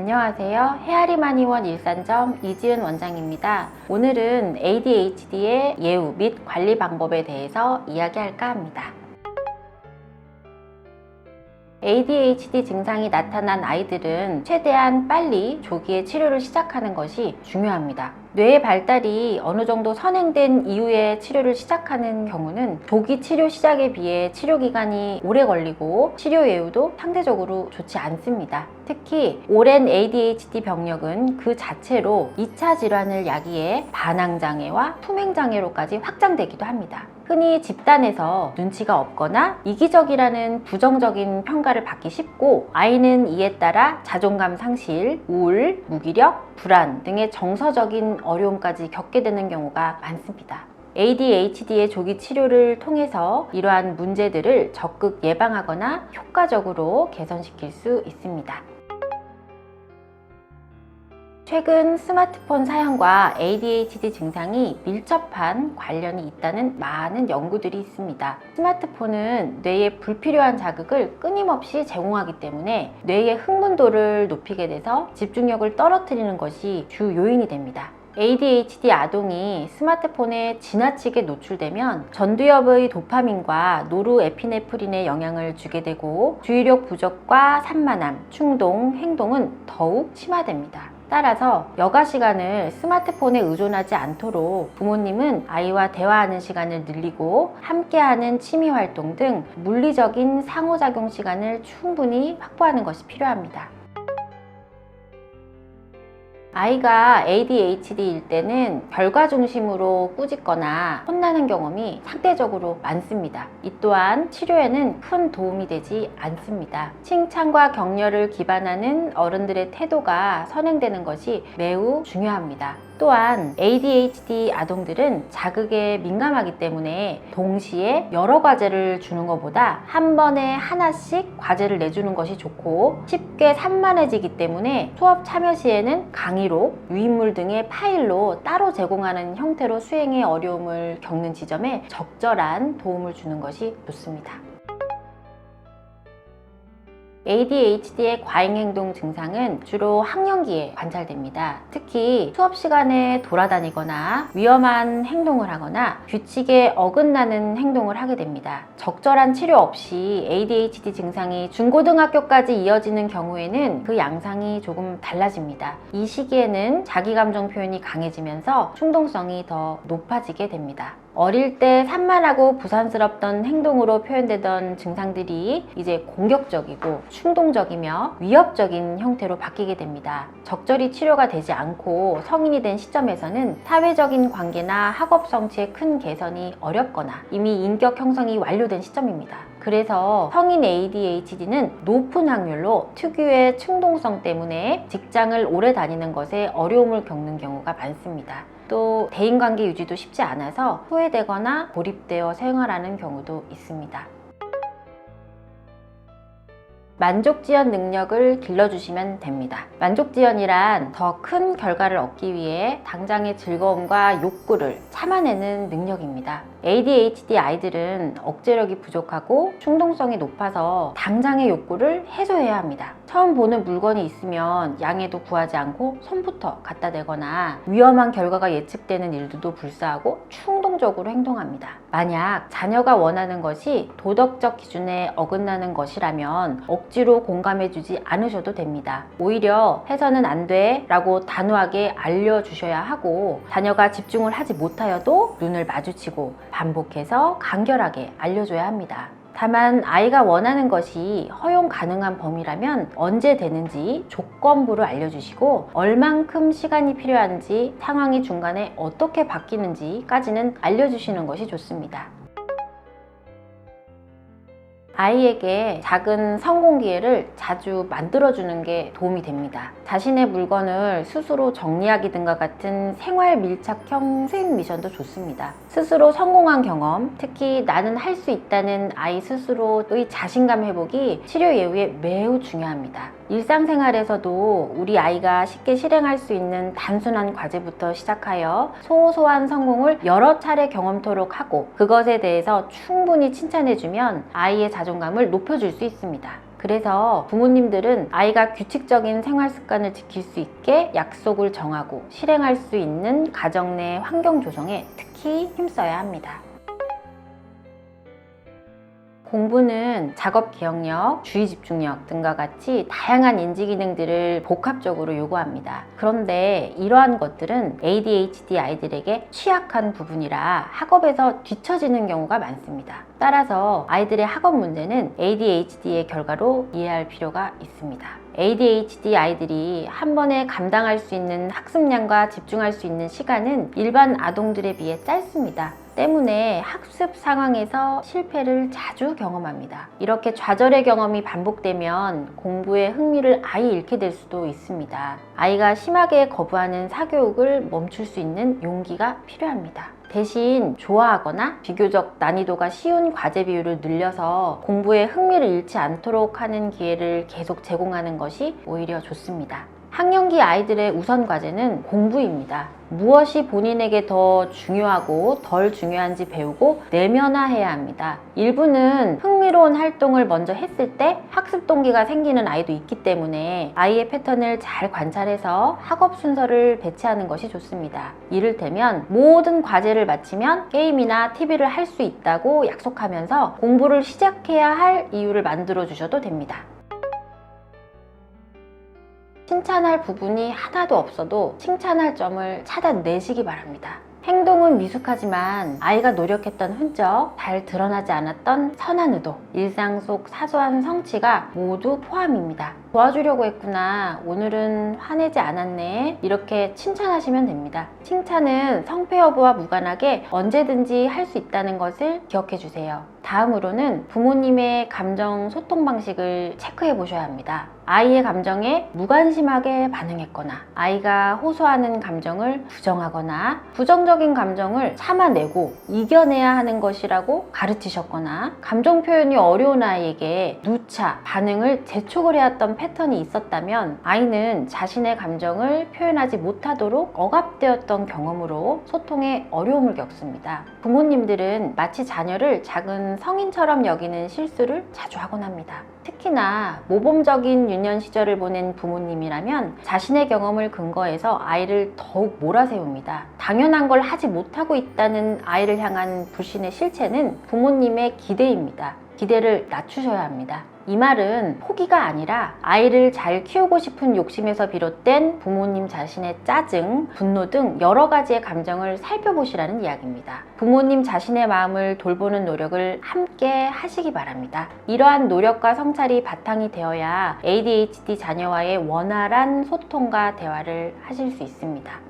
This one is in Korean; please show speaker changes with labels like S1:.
S1: 안녕하세요. 헤아리마니원 일산점 이지은 원장입니다. 오늘은 ADHD의 예우 및 관리 방법에 대해서 이야기할까 합니다. ADHD 증상이 나타난 아이들은 최대한 빨리 조기에 치료를 시작하는 것이 중요합니다. 뇌의 발달이 어느 정도 선행된 이후에 치료를 시작하는 경우는 조기 치료 시작에 비해 치료 기간이 오래 걸리고 치료 예후도 상대적으로 좋지 않습니다. 특히 오랜 ADHD 병력은 그 자체로 2차 질환을 야기해 반항장애와 투맹장애로까지 확장되기도 합니다. 흔히 집단에서 눈치가 없거나 이기적이라는 부정적인 평가를 받기 쉽고 아이는 이에 따라 자존감 상실, 우울, 무기력, 불안 등의 정서적인 어려움까지 겪게 되는 경우가 많습니다. ADHD의 조기 치료를 통해서 이러한 문제들을 적극 예방하거나 효과적으로 개선시킬 수 있습니다. 최근 스마트폰 사용과 ADHD 증상이 밀접한 관련이 있다는 많은 연구들이 있습니다. 스마트폰은 뇌에 불필요한 자극을 끊임없이 제공하기 때문에 뇌의 흥분도를 높이게 돼서 집중력을 떨어뜨리는 것이 주 요인이 됩니다. ADHD 아동이 스마트폰에 지나치게 노출되면 전두엽의 도파민과 노르에피네프린에 영향을 주게 되고 주의력 부족과 산만함, 충동, 행동은 더욱 심화됩니다. 따라서 여가 시간을 스마트폰에 의존하지 않도록 부모님은 아이와 대화하는 시간을 늘리고 함께하는 취미 활동 등 물리적인 상호작용 시간을 충분히 확보하는 것이 필요합니다. 아이가 ADHD일 때는 결과 중심으로 꾸짖거나 혼나는 경험이 상대적으로 많습니다. 이 또한 치료에는 큰 도움이 되지 않습니다. 칭찬과 격려를 기반하는 어른들의 태도가 선행되는 것이 매우 중요합니다. 또한 ADHD 아동들은 자극에 민감하기 때문에 동시에 여러 과제를 주는 것보다 한 번에 하나씩 과제를 내주는 것이 좋고 쉽게 산만해지기 때문에 수업 참여 시에는 강의 로 유인물 등의 파일로 따로 제공하는 형태로 수행에 어려움을 겪는 지점에 적절한 도움을 주는 것이 좋습니다. ADHD의 과잉행동 증상은 주로 학령기에 관찰됩니다. 특히 수업 시간에 돌아다니거나 위험한 행동을 하거나 규칙에 어긋나는 행동을 하게 됩니다. 적절한 치료 없이 ADHD 증상이 중고등학교까지 이어지는 경우에는 그 양상이 조금 달라집니다. 이 시기에는 자기 감정 표현이 강해지면서 충동성이 더 높아지게 됩니다. 어릴 때 산만하고 부산스럽던 행동으로 표현되던 증상들이 이제 공격적이고 충동적이며 위협적인 형태로 바뀌게 됩니다. 적절히 치료가 되지 않고 성인이 된 시점에서는 사회적인 관계나 학업 성취에 큰 개선이 어렵거나 이미 인격 형성이 완료된 시점입니다. 그래서 성인 ADHD는 높은 확률로 특유의 충동성 때문에 직장을 오래 다니는 것에 어려움을 겪는 경우가 많습니다. 또 대인관계 유지도 쉽지 않아서 소외되거나 고립되어 생활하는 경우도 있습니다. 만족지연 능력을 길러주시면 됩니다. 만족지연이란 더 큰 결과를 얻기 위해 당장의 즐거움과 욕구를 참아내는 능력입니다. ADHD 아이들은 억제력이 부족하고 충동성이 높아서 당장의 욕구를 해소해야 합니다. 처음 보는 물건이 있으면 양해도 구하지 않고 손부터 갖다 대거나 위험한 결과가 예측되는 일들도 불사하고 충동적으로 행동합니다. 만약 자녀가 원하는 것이 도덕적 기준에 어긋나는 것이라면 억 지로 공감해주지 않으셔도 됩니다. 오히려 해서는 안 돼 라고 단호하게 알려주셔야 하고 자녀가 집중을 하지 못하여도 눈을 마주치고 반복해서 간결하게 알려줘야 합니다. 다만 아이가 원하는 것이 허용 가능한 범위라면 언제 되는지 조건부를 알려주시고 얼만큼 시간이 필요한지 상황이 중간에 어떻게 바뀌는지까지는 알려주시는 것이 좋습니다. 아이에게 작은 성공 기회를 자주 만들어주는 게 도움이 됩니다. 자신의 물건을 스스로 정리하기 등과 같은 생활 밀착형 수행 미션도 좋습니다. 스스로 성공한 경험, 특히 나는 할 수 있다는 아이 스스로의 자신감 회복이 치료 예후에 매우 중요합니다. 일상생활에서도 우리 아이가 쉽게 실행할 수 있는 단순한 과제부터 시작하여 소소한 성공을 여러 차례 경험토록 하고 그것에 대해서 충분히 칭찬해주면 아이의 자존감을 높여줄 수 있습니다. 그래서 부모님들은 아이가 규칙적인 생활 습관을 지킬 수 있게 약속을 정하고 실행할 수 있는 가정 내 환경 조성에 특히 힘써야 합니다. 공부는 작업 기억력, 주의 집중력 등과 같이 다양한 인지 기능들을 복합적으로 요구합니다. 그런데 이러한 것들은 ADHD 아이들에게 취약한 부분이라 학업에서 뒤처지는 경우가 많습니다. 따라서 아이들의 학업 문제는 ADHD의 결과로 이해할 필요가 있습니다. ADHD 아이들이 한 번에 감당할 수 있는 학습량과 집중할 수 있는 시간은 일반 아동들에 비해 짧습니다. 때문에 학습 상황에서 실패를 자주 경험합니다. 이렇게 좌절의 경험이 반복되면 공부에 흥미를 아예 잃게 될 수도 있습니다. 아이가 심하게 거부하는 사교육을 멈출 수 있는 용기가 필요합니다. 대신 좋아하거나 비교적 난이도가 쉬운 과제 비율을 늘려서 공부에 흥미를 잃지 않도록 하는 기회를 계속 제공하는 것이 오히려 좋습니다. 학령기 아이들의 우선 과제는 공부입니다. 무엇이 본인에게 더 중요하고 덜 중요한지 배우고 내면화해야 합니다. 일부는 흥미로운 활동을 먼저 했을 때 학습 동기가 생기는 아이도 있기 때문에 아이의 패턴을 잘 관찰해서 학업 순서를 배치하는 것이 좋습니다. 이를테면 모든 과제를 마치면 게임이나 TV를 할 수 있다고 약속하면서 공부를 시작해야 할 이유를 만들어 주셔도 됩니다. 칭찬할 부분이 하나도 없어도 칭찬할 점을 찾아내시기 바랍니다. 행동은 미숙하지만 아이가 노력했던 흔적, 잘 드러나지 않았던 선한 의도, 일상 속 사소한 성취가 모두 포함입니다. 도와주려고 했구나. 오늘은 화내지 않았네. 이렇게 칭찬하시면 됩니다. 칭찬은 성패 여부와 무관하게 언제든지 할 수 있다는 것을 기억해 주세요. 다음으로는 부모님의 감정 소통 방식을 체크해 보셔야 합니다. 아이의 감정에 무관심하게 반응했거나 아이가 호소하는 감정을 부정하거나 부정적인 감정을 참아내고 이겨내야 하는 것이라고 가르치셨거나 감정 표현이 어려운 아이에게 누차 반응을 재촉을 해왔던 패턴이 있었다면 아이는 자신의 감정을 표현하지 못하도록 억압되었던 경험으로 소통에 어려움을 겪습니다. 부모님들은 마치 자녀를 작은 성인처럼 여기는 실수를 자주 하곤 합니다. 특히나 모범적인 유년 시절을 보낸 부모님이라면 자신의 경험을 근거해서 아이를 더욱 몰아세웁니다. 당연한 걸 하지 못하고 있다는 아이를 향한 불신의 실체는 부모님의 기대입니다. 기대를 낮추셔야 합니다. 이 말은 포기가 아니라 아이를 잘 키우고 싶은 욕심에서 비롯된 부모님 자신의 짜증, 분노 등 여러 가지의 감정을 살펴보시라는 이야기입니다. 부모님 자신의 마음을 돌보는 노력을 함께 하시기 바랍니다. 이러한 노력과 성찰이 바탕이 되어야 ADHD 자녀와의 원활한 소통과 대화를 하실 수 있습니다.